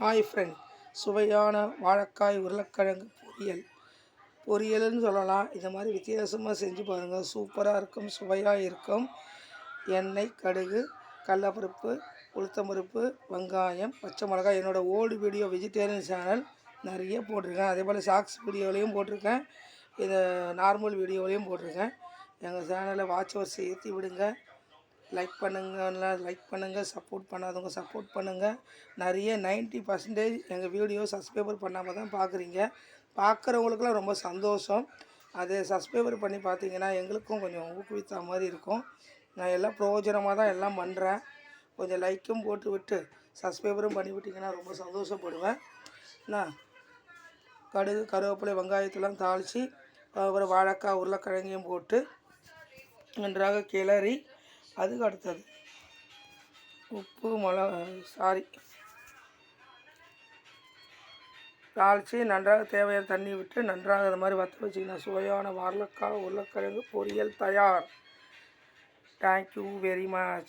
Hi friend சுவையான வாழைக்காய் உருளைக்கிழங்கு பொரியல். பொரியல்னு சொல்லலாம். இந்த மாதிரி வித்தியாசமாக செஞ்சு பாருங்கள் சூப்பராக இருக்கும் சுவையாக இருக்கும். எண்ணெய் கடுகு கடலப்பருப்பு உளுத்தம்பருப்பு வெங்காயம் பச்சை மிளகாய். என்னோடய ஓல்டு வீடியோ வெஜிடேரியன் சேனல் நிறைய போட்டிருக்கேன். அதே போல் ஷார்ட்ஸ் வீடியோலையும் போட்டிருக்கேன். இதை நார்மல் வீடியோலையும் போட்டிருக்கேன். எங்கள் சேனலை வாட்ச் வரிசை ஏற்றி விடுங்க. லைக் பண்ணுங்கன்னா லைக் பண்ணுங்கள் சப்போர்ட் பண்ணாதவங்க சப்போர்ட் பண்ணுங்கள் நிறைய 90% பர்சன்டேஜ் எங்கள் வீடியோ சப்ஸ்கிரைபர் பண்ணாமல் தான் பார்க்குறீங்க பார்க்குறவங்களுக்குலாம் ரொம்ப சந்தோஷம். அது சப்ஸ்கிரைபர் பண்ணி பார்த்தீங்கன்னா எங்களுக்கும் கொஞ்சம் ஊக்குவித்த மாதிரி இருக்கும். நான் எல்லாம் பிரயோஜனமாக தான் எல்லாம் பண்ணுறேன் கொஞ்சம் லைக்கும் போட்டு விட்டு சப்ஸ்கிரைபரும் பண்ணி விட்டிங்கன்னா ரொம்ப சந்தோஷப்படுவேன். என்ன கடுகு கருவேப்பிலை வெங்காயத்தெல்லாம் தாளித்து அப்புறம் வாழைக்காய் உருளைக்கிழங்கையும் போட்டு நன்றாக கிளறி அதுக்கு அடுத்தது உப்பு மிளகா சாரி. தாளித்து நன்றாக தேவையான தண்ணி விட்டு நன்றாக அது மாதிரி வற்ற வச்சிங்கன்னா சுவையான வரலக்காய் உருளைக்கிழங்கு பொரியல் தயார். Thank you very much